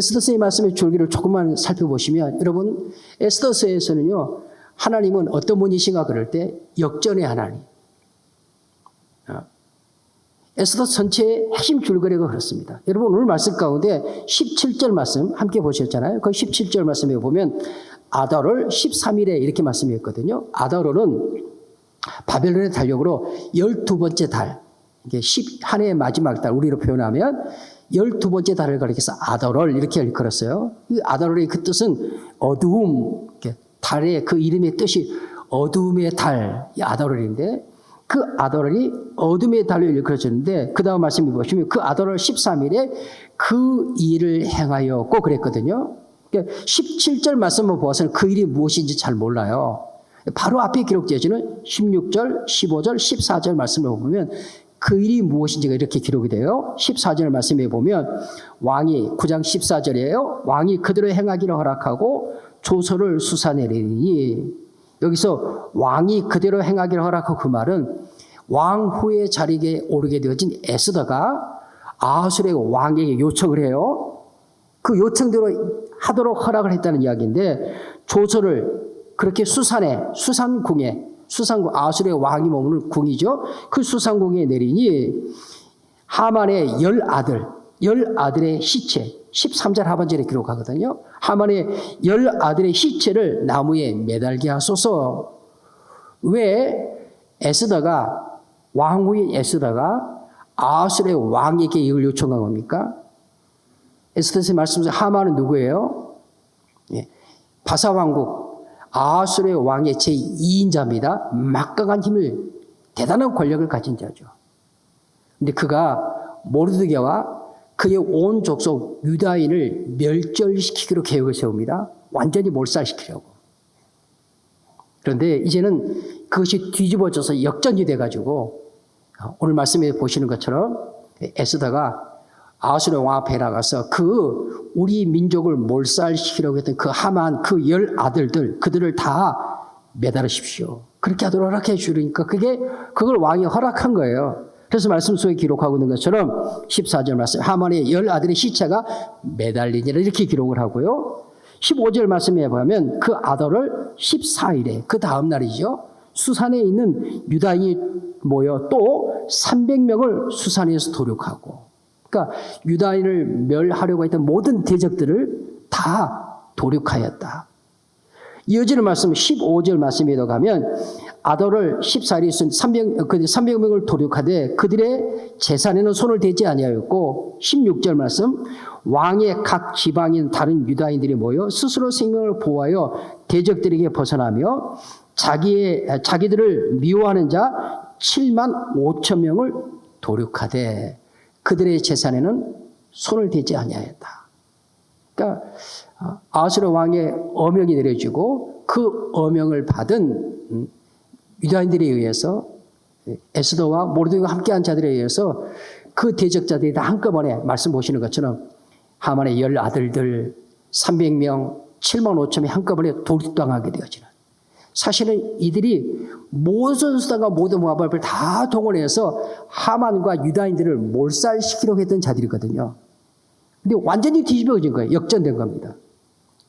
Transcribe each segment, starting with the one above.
에스더서의 말씀의 줄기를 조금만 살펴보시면 여러분 에스더서에서는요 하나님은 어떤 분이신가 그럴 때 역전의 하나님. 어. 에스더 전체의 핵심 줄거리가 그렇습니다. 여러분 오늘 말씀 가운데 17절 말씀 함께 보셨잖아요. 그 17절 말씀에 보면 아달월 13일에 이렇게 말씀했거든요. 아달월은 바벨론의 달력으로 12번째 달, 이게 10, 한 해의 마지막 달, 우리로 표현하면 12번째 달을 가리켜서 아달월 이렇게 일컬었어요. 이 아달월의 그 뜻은 어두움, 달의 그 이름의 뜻이 어둠의 달, 이 아달월인데 그 아달월이 어둠의 달로 일컬어졌는데 그 다음 말씀해 보시면 그 아달월 13일에 그 일을 행하였고 그랬거든요. 그러니까 17절 말씀을 보아서는 그 일이 무엇인지 잘 몰라요. 바로 앞에 기록되어지는 16절, 15절, 14절 말씀을 보면 그 일이 무엇인지가 이렇게 기록이 돼요. 14절 말씀에 보면 왕이 9장 14절이에요. 왕이 그대로 행하기를 허락하고 조서를 수사 내리니 여기서 왕이 그대로 행하기를 허락하고 그 말은 왕 후의 자리에 오르게 되어진 에스더가 아수르의 왕에게 요청을 해요. 그 요청대로 하도록 허락을 했다는 이야기인데 조서를 그렇게 수산에 수산궁에 수산궁 아수르의 왕이 머무는 궁이죠. 그 수산궁에 내리니 하만의 열 아들 열 아들의 시체 13절 하반절에 기록하거든요. 하만의 열 아들의 시체를 나무에 매달게 하소서. 왜 에스더가 왕후인 에스더가 아수르의 왕에게 이걸 요청한 겁니까? 에스더의 말씀에서 하만은 누구예요? 예. 바사 왕국 아수르의 왕의 제2인자입니다. 막강한 힘을 대단한 권력을 가진 자죠. 근데 그가 모르드게와 그의 온 족속 유다인을 멸절시키기로 계획을 세웁니다. 완전히 몰살시키려고. 그런데 이제는 그것이 뒤집어져서 역전이 돼가지고 오늘 말씀에 보시는 것처럼 에스더가 아수르 왕 앞에 나가서 그 우리 민족을 몰살시키려고 했던 그 하만 그 열 아들들 그들을 다 매달으십시오. 그렇게 하도록 허락해 주니까 그게 그걸 왕이 허락한 거예요. 그래서 말씀 속에 기록하고 있는 것처럼 14절 말씀 하만의 열 아들의 시체가 매달리니라 이렇게 기록을 하고요. 15절 말씀에 보면 그 아들을 14일에 그 다음 날이죠. 수산에 있는 유다인이 모여 또 300명을 수산에서 도륙하고 그러니까 유다인을 멸하려고 했던 모든 대적들을 다 도륙하였다. 이어지는 말씀 15절 말씀에도 가면 아도를 14일이 300, 300명을 도륙하되 그들의 재산에는 손을 대지 아니하였고 16절 말씀 왕의 각 지방인 다른 유다인들이 모여 스스로 생명을 보호하여 대적들에게 벗어나며 자기의 자기들을 미워하는 자 7만 5천 명을 도륙하되 그들의 재산에는 손을 대지 아니하였다. 그러니까 아수르 왕의 어명이 내려지고 그 어명을 받은 유다인들에 의해서 에스더와 모르드가 함께한 자들에 의해서 그 대적자들이 다 한꺼번에 말씀 보시는 것처럼 하만의 열 아들들 300명 7만 5천이 한꺼번에 돌입당하게 되어지는 사실은 이들이 모든 수단과 모든 모압을 다 동원해서 하만과 유다인들을 몰살시키려고 했던 자들이거든요. 근데 완전히 뒤집어진 거예요. 역전된 겁니다.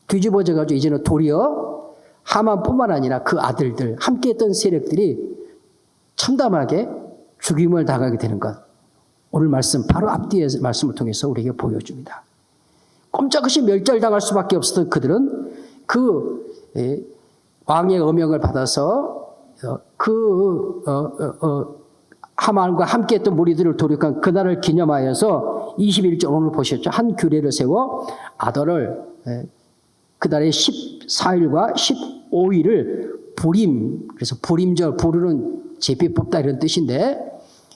뒤집어져 가지고 이제는 도리어 하만뿐만 아니라 그 아들들 함께 했던 세력들이 참담하게 죽임을 당하게 되는 것. 오늘 말씀 바로 앞뒤의 말씀을 통해서 우리에게 보여줍니다. 꼼짝없이 멸절당할 수밖에 없었던 그들은 그 왕의 어명을 받아서 그 어, 어, 어, 하만과 함께했던 무리들을 도륙한 그날을 기념하여서 21절 오늘 보셨죠? 한 규례를 세워 아더를 그달의 14일과 15일을 부림 그래서 부림절 부르는 제비 뽑다 이런 뜻인데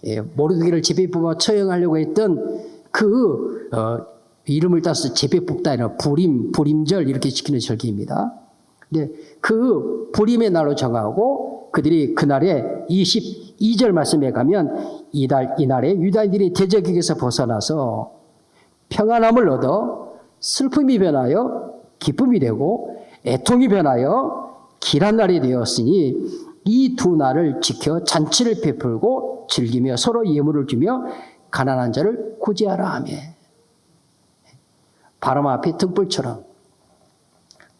예, 모르드기를 제비 뽑아 처형하려고 했던 그 어, 이름을 따서 제비 뽑다 이런 부림 부림절 이렇게 지키는 절기입니다. 근데 그 부림의 날로 정하고 그들이 그날에 22절 말씀에 가면 이달 이날에 유다인들이 대적에게서 벗어나서 평안함을 얻어 슬픔이 변하여 기쁨이 되고 애통이 변하여 길한 날이 되었으니 이 두 날을 지켜 잔치를 베풀고 즐기며 서로 예물을 주며 가난한 자를 구제하라 하며. 바람 앞에 등불처럼.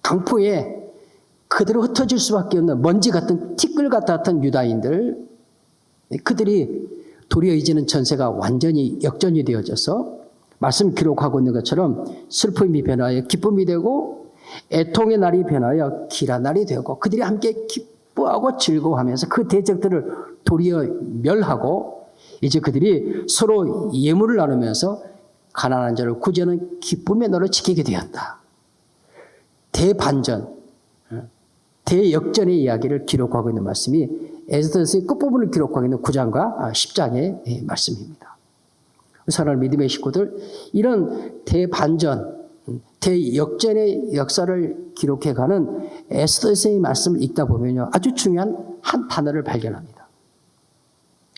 강포에 그대로 흩어질 수밖에 없는 먼지 같은 티끌 같은 유다인들 그들이 도리어 이제는 전세가 완전히 역전이 되어져서 말씀 기록하고 있는 것처럼 슬픔이 변하여 기쁨이 되고 애통의 날이 변하여 기란 날이 되고 그들이 함께 기뻐하고 즐거워하면서 그 대적들을 도리어 멸하고 이제 그들이 서로 예물을 나누면서 가난한 자를 구제하는 기쁨의 너를 지키게 되었다. 대반전, 대역전의 이야기를 기록하고 있는 말씀이 에스더스의 끝부분을 기록하고 있는 9장과 10장의 말씀입니다. 사랑하는 믿음의 식구들, 이런 대반전, 대역전의 역사를 기록해가는 에스더스의 말씀을 읽다 보면요, 아주 중요한 한 단어를 발견합니다.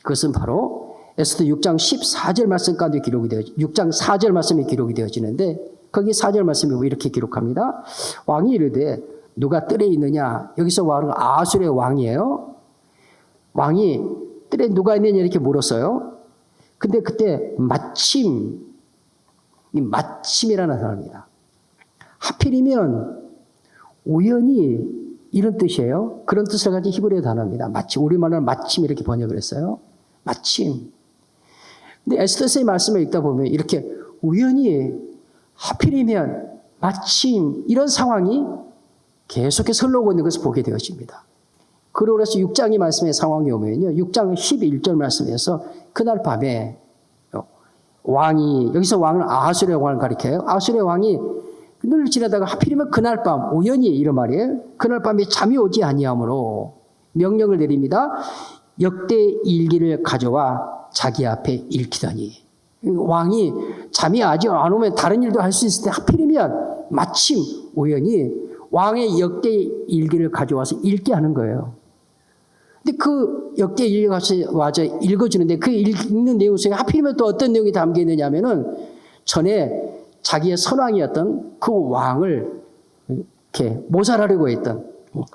그것은 바로 에스더 6장 14절 말씀까지 기록이 되어 6장 4절 말씀이 기록이 되어지는데 거기 4절 말씀이 뭐 이렇게 기록합니다. 왕이 이르되 누가 뜰에 있느냐? 여기서 왕은 아술의 왕이에요. 왕이 뜰에 누가 있느냐 이렇게 물었어요. 근데 그때 마침 이 마침이라는 단어입니다. 하필이면 우연히 이런 뜻이에요. 그런 뜻을 가진 히브리어 단어입니다. 마침 우리말로는 마침 이렇게 번역을 했어요. 마침. 근데 에스더스의 말씀을 읽다 보면 이렇게 우연히 하필이면 마침 이런 상황이 계속해서 흘러오고 있는 것을 보게 되어집니다. 그러고 나서 6장의 말씀의 상황이 오면요. 6장 11절 말씀에서 그날 밤에 왕이 여기서 왕은 아하술의 왕을 가리켜요. 아하술의 왕이 늘 지나다가 하필이면 그날 밤 우연히 이런 말이에요. 그날 밤에 잠이 오지 아니하므로 명령을 내립니다. 역대 일기를 가져와 자기 앞에 읽히더니 왕이 잠이 아직 안 오면 다른 일도 할 수 있을 때 하필이면 마침 우연히 왕의 역대 일기를 가져와서 읽게 하는 거예요. 근데 그 역대 일기 와서 읽어주는데 그 읽는 내용 속에 하필이면 또 어떤 내용이 담겨 있느냐면은 전에 자기의 선왕이었던 그 왕을 이렇게 모살하려고 했던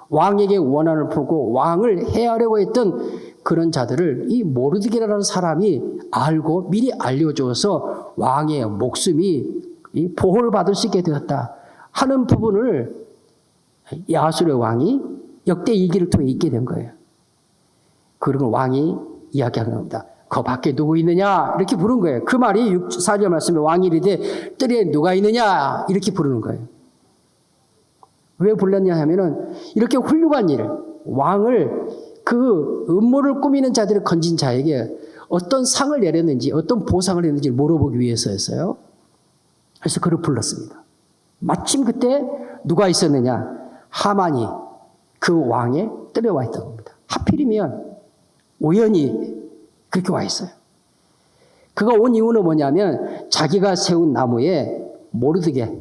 왕에게 원한을 풀고 왕을 해하려고 했던 그런 자들을 이 모르드게라는 사람이 알고 미리 알려줘서 왕의 목숨이 보호를 받을 수 있게 되었다 하는 부분을 야수의 왕이 역대 이기를 통해 있게 된 거예요. 그런 왕이 이야기하는 겁니다. 그 밖에 누구 있느냐? 이렇게 부른 거예요. 그 말이 4절 말씀에 왕이 이르되 뜰에 누가 있느냐? 이렇게 부르는 거예요. 왜 불렀냐 하면은 이렇게 훌륭한 일, 왕을 그 음모를 꾸미는 자들을 건진 자에게 어떤 상을 내렸는지 어떤 보상을 했는지 물어보기 위해서였어요. 그래서 그를 불렀습니다. 마침 그때 누가 있었느냐? 하만이 그 왕의 뜰에 와 있던 겁니다. 하필이면 우연히 그렇게 와 있어요. 그가 온 이유는 뭐냐면 자기가 세운 나무에 모르드게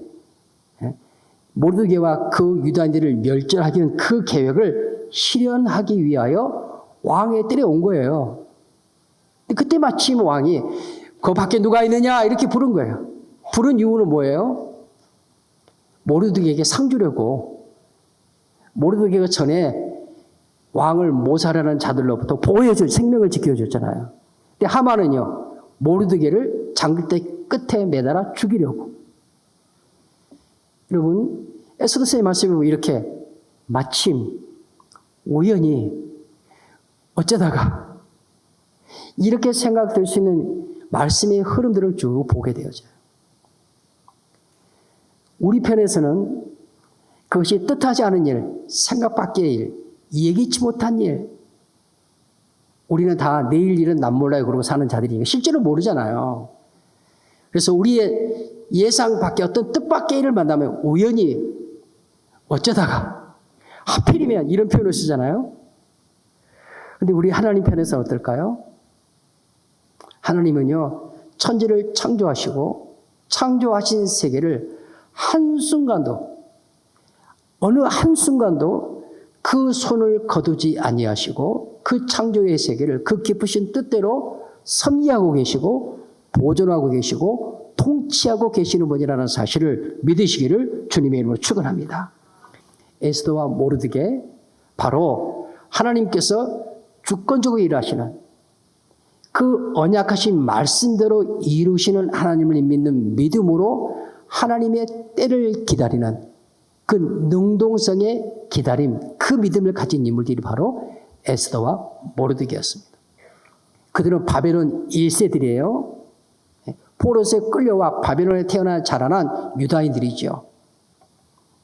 모르드게와 그 유다인들을 멸절하기는 그 계획을 실현하기 위하여 왕의 뜰에 온 거예요. 그때 마침 왕이 그 밖에 누가 있느냐 이렇게 부른 거예요. 부른 이유는 뭐예요? 모르드게에게 상 주려고 모르드게가 전에 왕을 모살하는 자들로부터 보호해줄 생명을 지켜줬잖아요. 근데 하마는요 모르드게를 장글대 끝에 매달아 죽이려고. 여러분 에스더스의 말씀이 뭐 이렇게 마침 우연히 어쩌다가 이렇게 생각될 수 있는 말씀의 흐름들을 쭉 보게 되어져요. 우리 편에서는 그것이 뜻하지 않은 일, 생각 밖의 일, 예기치 못한 일, 우리는 다 내일 일은 남 몰라요 그러고 사는 자들이니까 실제로 모르잖아요. 그래서 우리의 예상 밖의 어떤 뜻 밖의 일을 만나면 우연히 어쩌다가 하필이면 이런 표현을 쓰잖아요. 근데 우리 하나님 편에서 어떨까요? 하나님은요, 천지를 창조하시고 창조하신 세계를 한순간도 어느 한순간도 그 손을 거두지 아니하시고 그 창조의 세계를 그 깊으신 뜻대로 섭리하고 계시고 보존하고 계시고 통치하고 계시는 분이라는 사실을 믿으시기를 주님의 이름으로 축원합니다. 에스더와 모르드게 바로 하나님께서 주권적으로 일하시는 그 언약하신 말씀대로 이루시는 하나님을 믿는 믿음으로 하나님의 때를 기다리는 그 능동성의 기다림, 그 믿음을 가진 인물들이 바로 에스더와 모르드게였습니다. 그들은 바벨론 1세들이에요. 포로스에 끌려와 바벨론에 태어나 자라난 유다인들이죠.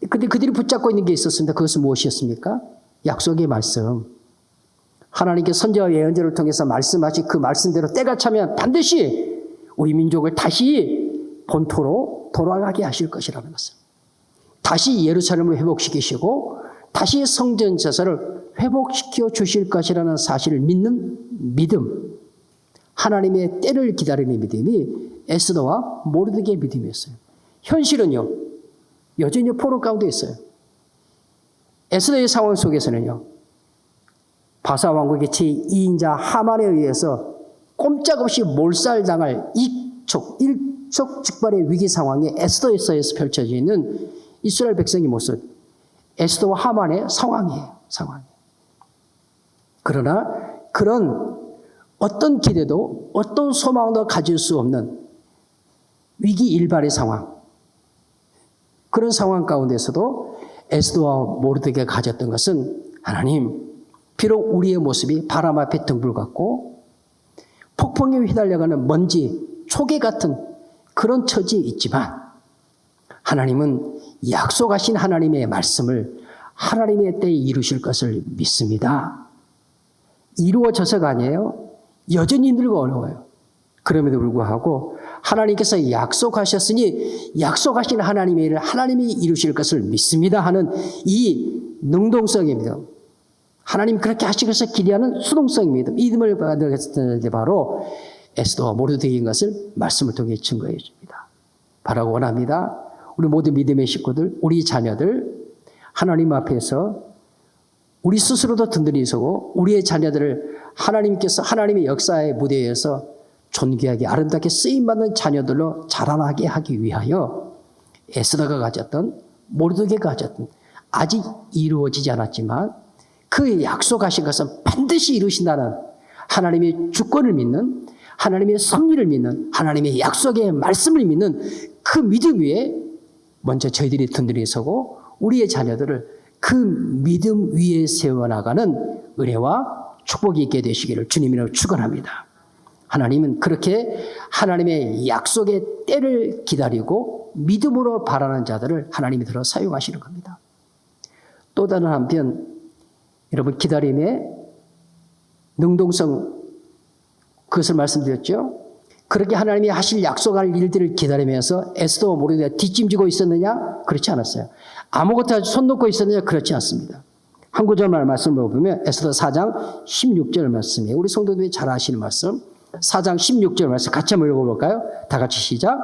근데 그들이 붙잡고 있는 게 있었습니다. 그것은 무엇이었습니까? 약속의 말씀. 하나님께 선지와 예언자를 통해서 말씀하신 그 말씀대로 때가 차면 반드시 우리 민족을 다시 본토로 돌아가게 하실 것이라는 것을. 다 시 예루살렘을 회복시키시고 다시 성전 제사를 회복시켜 주실 것이라는 사실을 믿는 믿음. 하나님의 때를 기다리는 믿음이 에스더와 모르드게의 믿음이었어요. 현실은요. 여전히 포로 가운데 있어요. 에스더의 상황 속에서는요. 바사 왕국의 제2인자 하만에 의해서 꼼짝없이 몰살당할 이촉, 일촉즉발의 위기 상황에 에스더에서 펼쳐져 있는 이스라엘 백성의 모습. 에스더와 하만의 상황이에요. 상황. 그러나 그런 어떤 기대도 어떤 소망도 가질 수 없는 위기 일발의 상황. 그런 상황 가운데서도 에스더와 모르드게 가졌던 것은 하나님, 비록 우리의 모습이 바람 앞에 등불 같고 폭풍에 휘달려가는 먼지, 초계 같은 그런 처지에 있지만 하나님은 약속하신 하나님의 말씀을 하나님의 때에 이루실 것을 믿습니다. 이루어져서가 아니에요. 여전히 힘들고 어려워요. 그럼에도 불구하고 하나님께서 약속하셨으니 약속하신 하나님의 일을 하나님이 이루실 것을 믿습니다 하는 이 능동성입니다. 하나님 그렇게 하시고서 기대하는 수동성입니다. 믿음을 받았을 때 바로 에스더와 모르드게인 것을 말씀을 통해 증거해 줍니다. 바라고 원합니다. 우리 모든 믿음의 식구들, 우리 자녀들 하나님 앞에서 우리 스스로도 든든히 서고 우리의 자녀들을 하나님께서 하나님의 역사의 무대에서 존귀하게 아름답게 쓰임받는 자녀들로 자라나게 하기 위하여 에스더가 가졌던 모르드게가 가졌던 아직 이루어지지 않았지만 그 약속하신 것은 반드시 이루신다는 하나님의 주권을 믿는 하나님의 섭리를 믿는 하나님의 약속의 말씀을 믿는 그 믿음 위에 먼저 저희들이 든든히 서고 우리의 자녀들을 그 믿음 위에 세워나가는 은혜와 축복이 있게 되시기를 주님으로 축원합니다. 하나님은 그렇게 하나님의 약속의 때를 기다리고 믿음으로 바라는 자들을 하나님이 들어 사용하시는 겁니다. 또 다른 한편 여러분 기다림의 능동성 그것을 말씀드렸죠. 그렇게 하나님이 하실 약속할 일들을 기다리면서 에스더 모르게 뒷짐지고 있었느냐? 그렇지 않았어요. 아무것도 손 놓고 있었느냐? 그렇지 않습니다. 한 구절만 말씀을 보면 에스더 4장 16절 말씀이에요. 우리 성도들이 잘 아시는 말씀. 4장 16절 말씀 같이 한번 읽어볼까요? 다 같이 시작.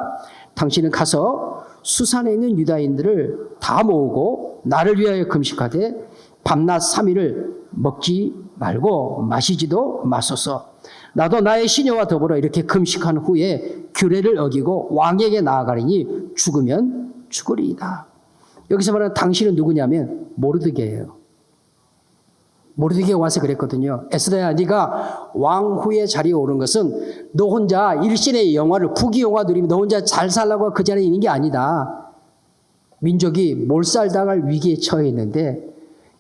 당신은 가서 수산에 있는 유다인들을 다 모으고 나를 위하여 금식하되 밤낮 3일을 먹지 말고 마시지도 마소서. 나도 나의 시녀와 더불어 이렇게 금식한 후에 규례를 어기고 왕에게 나아가리니 죽으면 죽으리이다. 여기서 말하는 당신은 누구냐면 모르드게예요. 모르드게 와서 그랬거든요. 에스더야 네가 왕 후에 자리에 오른 것은 너 혼자 일신의 영화를 부귀 영화 누리며 너 혼자 잘 살라고 그 자리에 있는 게 아니다. 민족이 몰살당할 위기에 처해 있는데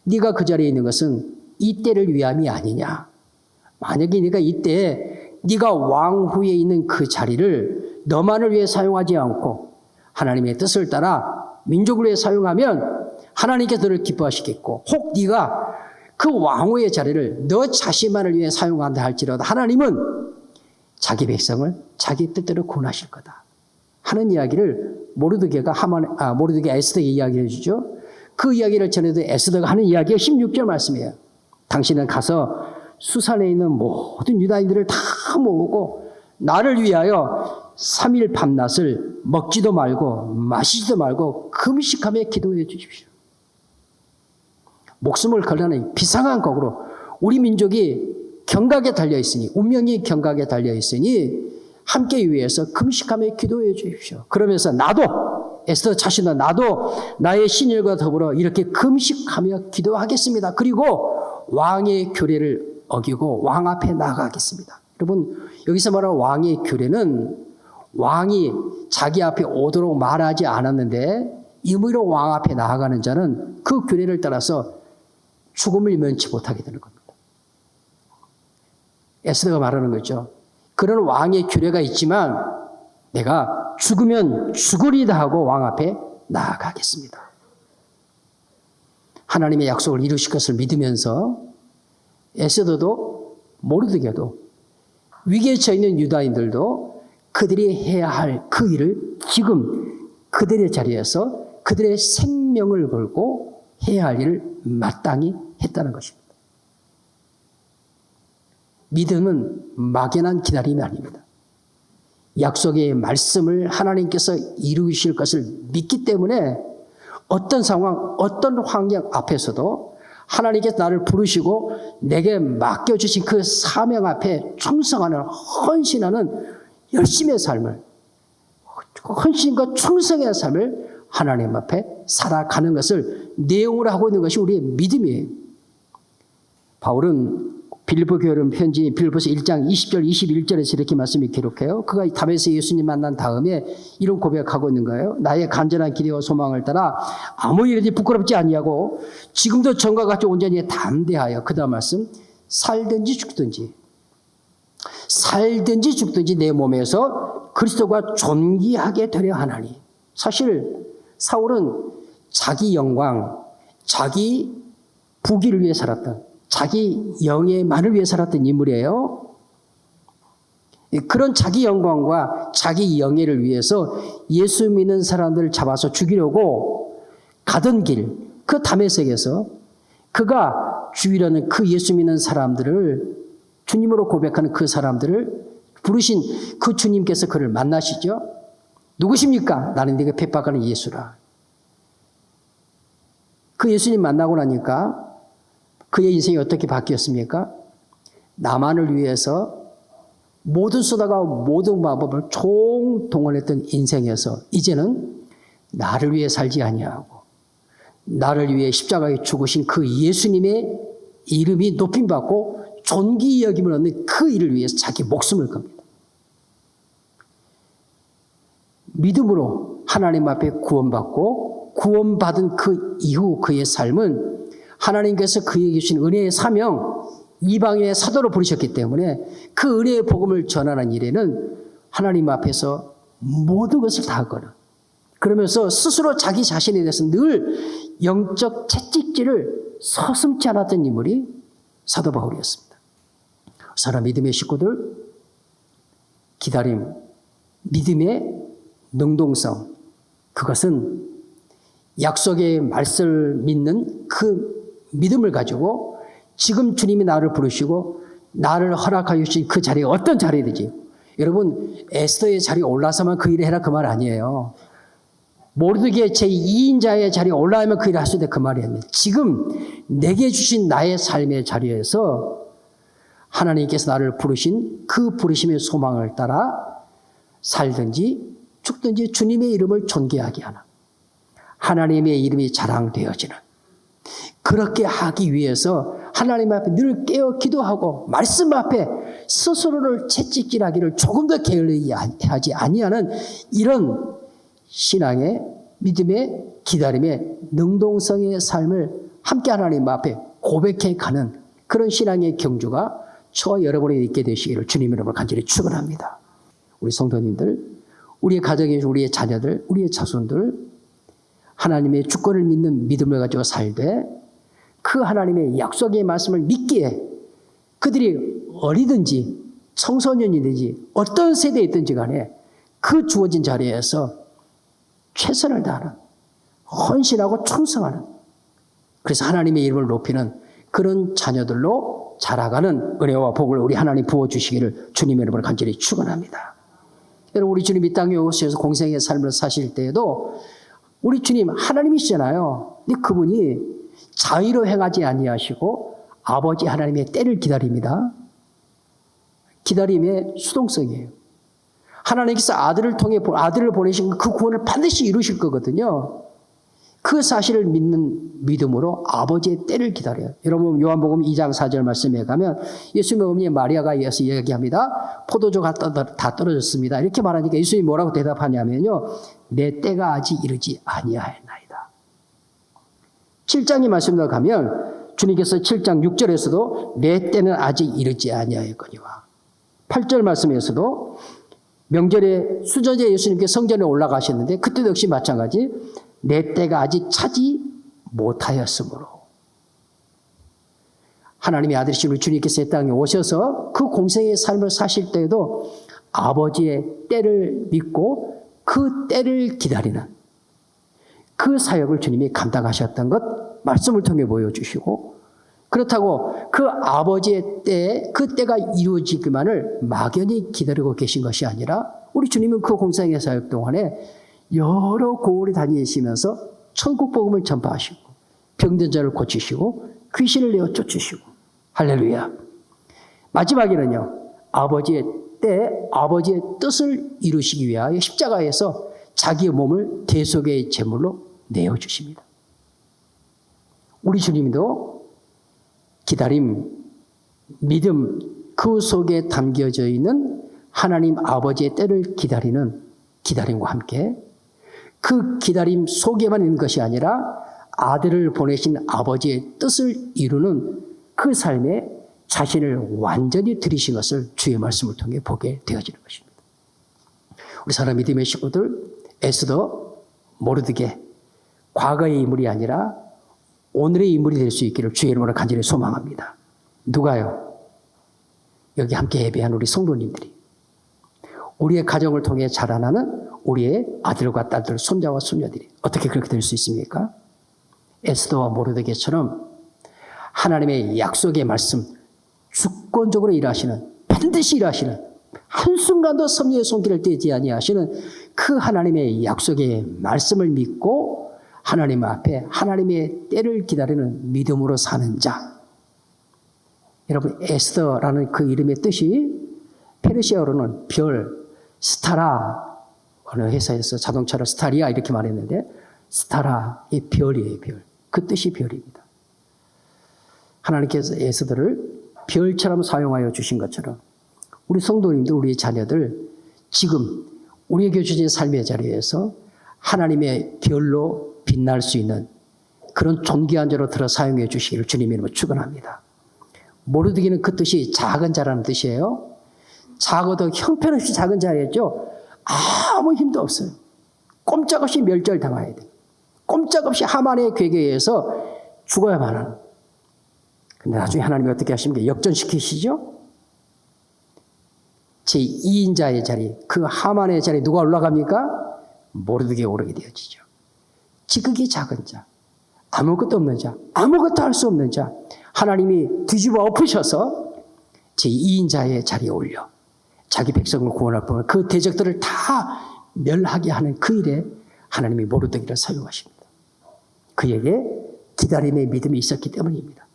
네가 그 자리에 있는 것은 이때를 위함이 아니냐. 만약에 네가 이때 네가 왕 후에 있는 그 자리를 너만을 위해 사용하지 않고 하나님의 뜻을 따라 민족을 위해 사용하면 하나님께 너를 기뻐하시겠고 혹 네가 그 왕후의 자리를 너 자신만을 위해 사용한다 할지라도 하나님은 자기 백성을 자기 뜻대로 구원하실 거다. 하는 이야기를 모르드게가 하만 아 모르드게 에스더에게 이야기해 주죠. 그 이야기를 전해도 에스더가 하는 이야기가 16절 말씀이에요. 당신은 가서 수산에 있는 모든 유다인들을 다 모으고 나를 위하여 3일 밤낮을 먹지도 말고 마시지도 말고 금식하며 기도해 주십시오. 목숨을 걸라는 비상한 곡으로 우리 민족이 경각에 달려 있으니 운명이 경각에 달려 있으니 함께 위해서 금식하며 기도해 주십시오. 그러면서 나도 에스더 자신도 나도 나의 신일과 더불어 이렇게 금식하며 기도하겠습니다. 그리고 왕의 규례를 어기고 왕 앞에 나가겠습니다. 여러분 여기서 말하는 왕의 규례는 왕이 자기 앞에 오도록 말하지 않았는데 임의로 왕 앞에 나아가는 자는 그 규례를 따라서 죽음을 면치 못하게 되는 겁니다. 에스더가 말하는 거죠. 그런 왕의 규례가 있지만 내가 죽으면 죽으리다 하고 왕 앞에 나아가겠습니다. 하나님의 약속을 이루실 것을 믿으면서 에스더도 모르드게도 위기에 처해 있는 유다인들도 그들이 해야 할 그 일을 지금 그들의 자리에서 그들의 생명을 걸고 해야 할 일을 마땅히 했다는 것입니다. 믿음은 막연한 기다림이 아닙니다. 약속의 말씀을 하나님께서 이루실 것을 믿기 때문에 어떤 상황, 어떤 환경 앞에서도 하나님께서 나를 부르시고 내게 맡겨주신 그 사명 앞에 충성하는, 헌신하는 열심의 삶을, 헌신과 충성의 삶을 하나님 앞에 살아가는 것을 내용으로 하고 있는 것이 우리의 믿음이에요. 바울은 빌보 교회는 편지 빌보서 1장 20절 21절에서 이렇게 말씀이 기록해요. 그가 담에서 예수님 만난 다음에 이런 고백하고 있는 거예요. 나의 간절한 기대와 소망을 따라 아무 일이든지 부끄럽지 아니하고 지금도 전과 같이 온전히 담대하여 그다음 말씀 살든지 죽든지 살든지 죽든지 내 몸에서 그리스도가 존귀하게 되려 하나니 사실 사울은 자기 영광, 자기 부귀를 위해 살았던 자기 영예만을 위해 살았던 인물이에요. 그런 자기 영광과 자기 영예를 위해서 예수 믿는 사람들을 잡아서 죽이려고 가던 길, 그 담에색에서 그가 죽이려는 그 예수 믿는 사람들을 주님으로 고백하는 그 사람들을 부르신 그 주님께서 그를 만나시죠. 누구십니까? 나는 네가 핍박하는 예수라. 그 예수님 만나고 나니까 그의 인생이 어떻게 바뀌었습니까? 나만을 위해서 모든 수다가 모든 마법을 총동원했던 인생에서 이제는 나를 위해 살지 아니하고 나를 위해 십자가에 죽으신 그 예수님의 이름이 높임 받고 존귀 여김을 얻는 그 일을 위해서 자기 목숨을 겁니다. 믿음으로 하나님 앞에 구원받고 구원받은 그 이후 그의 삶은 하나님께서 그에게 주신 은혜의 사명, 이방의 사도로 부르셨기 때문에 그 은혜의 복음을 전하는 일에는 하나님 앞에서 모든 것을 다 걸어. 그러면서 스스로 자기 자신에 대해서 늘 영적 채찍질을 서슴지 않았던 인물이 사도 바울이었습니다. 사람 믿음의 식구들, 기다림, 믿음의 능동성, 그것은 약속의 말씀을 믿는 그 믿음을 가지고 지금 주님이 나를 부르시고 나를 허락하여 주신 그 자리가 어떤 자리든지 여러분 에스더의 자리에 올라서만 그 일을 해라 그 말 아니에요. 모르드게 제2인자의 자리에 올라가면 그 일을 할 수 있다 그 말이 아니에요. 지금 내게 주신 나의 삶의 자리에서 하나님께서 나를 부르신 그 부르심의 소망을 따라 살든지 죽든지 주님의 이름을 존귀하게 하는 하나님의 이름이 자랑되어지는 그렇게 하기 위해서 하나님 앞에 늘 깨어 기도하고 말씀 앞에 스스로를 채찍질하기를 조금 더 게을리 하지 아니하는 이런 신앙의 믿음의 기다림의 능동성의 삶을 함께 하나님 앞에 고백해 가는 그런 신앙의 경주가 저 여러분이 있게 되시기를 주님 이름으로 간절히 축원합니다. 우리 성도님들, 우리의 가정에 우리의 자녀들, 우리의 자손들 하나님의 주권을 믿는 믿음을 가지고 살되 그 하나님의 약속의 말씀을 믿기에 그들이 어리든지 청소년이든지 어떤 세대에 있든지 간에 그 주어진 자리에서 최선을 다하는 헌신하고 충성하는 그래서 하나님의 이름을 높이는 그런 자녀들로 자라가는 은혜와 복을 우리 하나님 부어주시기를 주님의 이름으로 간절히 축원합니다. 여러분 우리 주님 이 땅에 오셔서 공생의 삶을 사실 때에도 우리 주님 하나님이시잖아요. 근데 그분이 자의로 행하지 아니하시고 아버지 하나님의 때를 기다립니다. 기다림의 수동성이에요. 하나님께서 아들을 통해 아들을 보내신 그 구원을 반드시 이루실 거거든요. 그 사실을 믿는 믿음으로 아버지의 때를 기다려요. 여러분 요한복음 2장 4절 말씀에 가면 예수님의 어머니 마리아가 이어서 이야기합니다. 포도주가 떠- 다 떨어졌습니다. 이렇게 말하니까 예수님이 뭐라고 대답하냐면요. 내 때가 아직 이르지 아니하였나이다. 7장의 말씀으로 가면 주님께서 7장 6절에서도 내 때는 아직 이르지 아니하였거니와 8절 말씀에서도 명절에 수저제 예수님께 성전에 올라가셨는데 그때도 역시 마찬가지 내 때가 아직 차지 못하였으므로. 하나님의 아들이신 우리 주님께서 이 땅에 오셔서 그 공생의 삶을 사실 때에도 아버지의 때를 믿고 그 때를 기다리는 그 사역을 주님이 감당하셨던 것 말씀을 통해 보여주시고 그렇다고 그 아버지의 때, 그 때가 이루어지기만을 막연히 기다리고 계신 것이 아니라 우리 주님은 그 공생의 사역 동안에 여러 고을에 다니시면서 천국 복음을 전파하시고 병든 자를 고치시고 귀신을 내어 쫓으시고 할렐루야. 마지막에는요. 아버지의 때, 아버지의 뜻을 이루시기 위하여 십자가에서 자기의 몸을 대속의 제물로 내어 주십니다. 우리 주님도 기다림, 믿음 그 속에 담겨져 있는 하나님 아버지의 때를 기다리는 기다림과 함께 그 기다림 속에만 있는 것이 아니라 아들을 보내신 아버지의 뜻을 이루는 그 삶에 자신을 완전히 들이신 것을 주의 말씀을 통해 보게 되어지는 것입니다. 우리 사람 믿음의 식구들 에스더 모르드게 과거의 인물이 아니라 오늘의 인물이 될 수 있기를 주의 이름으로 간절히 소망합니다. 누가요? 여기 함께 예배한 우리 성도님들이 우리의 가정을 통해 자라나는 우리의 아들과 딸들, 손자와 손녀들이 어떻게 그렇게 될 수 있습니까? 에스더와 모르드게처럼 하나님의 약속의 말씀 주권적으로 일하시는 반드시 일하시는 한순간도 섭리의 손길을 떼지 아니하시는 그 하나님의 약속의 말씀을 믿고 하나님 앞에 하나님의 때를 기다리는 믿음으로 사는 자. 여러분 에스더라는 그 이름의 뜻이 페르시아어로는 별, 스타라 어느 회사에서 자동차를 스타리아 이렇게 말했는데 스타라의 별이에요 별. 그 뜻이 별입니다. 하나님께서 에스더를 별처럼 사용하여 주신 것처럼 우리 성도님들, 우리 자녀들 지금 우리의 교주진 삶의 자리에서 하나님의 별로 빛날 수 있는 그런 존귀한 자로 들어 사용해 주시기를 주님의 이름으로 축원합니다. 모르드기는 그 뜻이 작은 자라는 뜻이에요. 작아도 형편없이 작은 자였죠. 아무 힘도 없어요. 꼼짝없이 멸절당해야 돼요. 꼼짝없이 하만의 괴계에 의해서 죽어야만 하는. 근데 나중에 하나님이 어떻게 하십니까? 역전시키시죠? 제2인자의 자리, 그 하만의 자리 누가 올라갑니까? 모르드게 오르게 되어지죠. 지극히 작은 자, 아무것도 없는 자, 아무것도 할 수 없는 자, 하나님이 뒤집어 엎으셔서 제2인자의 자리에 올려 자기 백성을 구원할 뿐, 그 대적들을 다 멸하게 하는 그 일에 하나님이 모르드기를 사용하십니다. 그에게 기다림의 믿음이 있었기 때문입니다.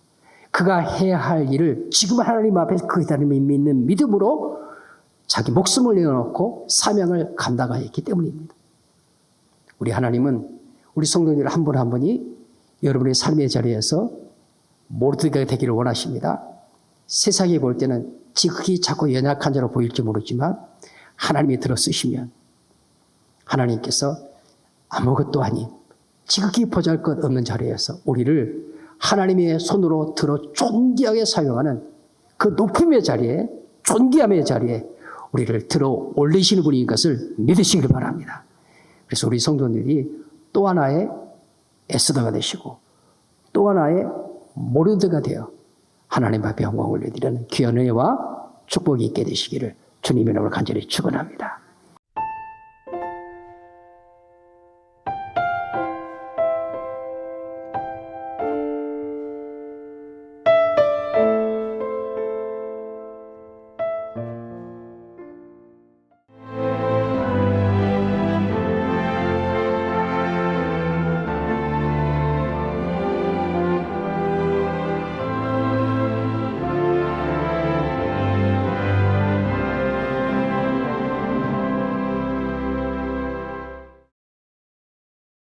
그가 해야 할 일을 지금 하나님 앞에서 그 기다림을 믿는 믿음으로 자기 목숨을 내어놓고 사명을 감당하였기 때문입니다. 우리 하나님은 우리 성도님들 한 분 한 분이 여러분의 삶의 자리에서 모르드가 되기를 원하십니다. 세상에 볼 때는 지극히 작고 연약한 자로 보일지 모르지만 하나님이 들어 쓰시면 하나님께서 아무것도 아닌 지극히 보잘 것 없는 자리에서 우리를 하나님의 손으로 들어 존귀하게 사용하는 그 높음의 자리에 존귀함의 자리에 우리를 들어 올리시는 분인 것을 믿으시길 바랍니다. 그래서 우리 성도들이 또 하나의 에스더가 되시고 또 하나의 모르드가 되어 하나님 앞에 영광을 올려드리는 귀한 은혜와 축복이 있게 되시기를 주님의 이름으로 간절히 축원합니다.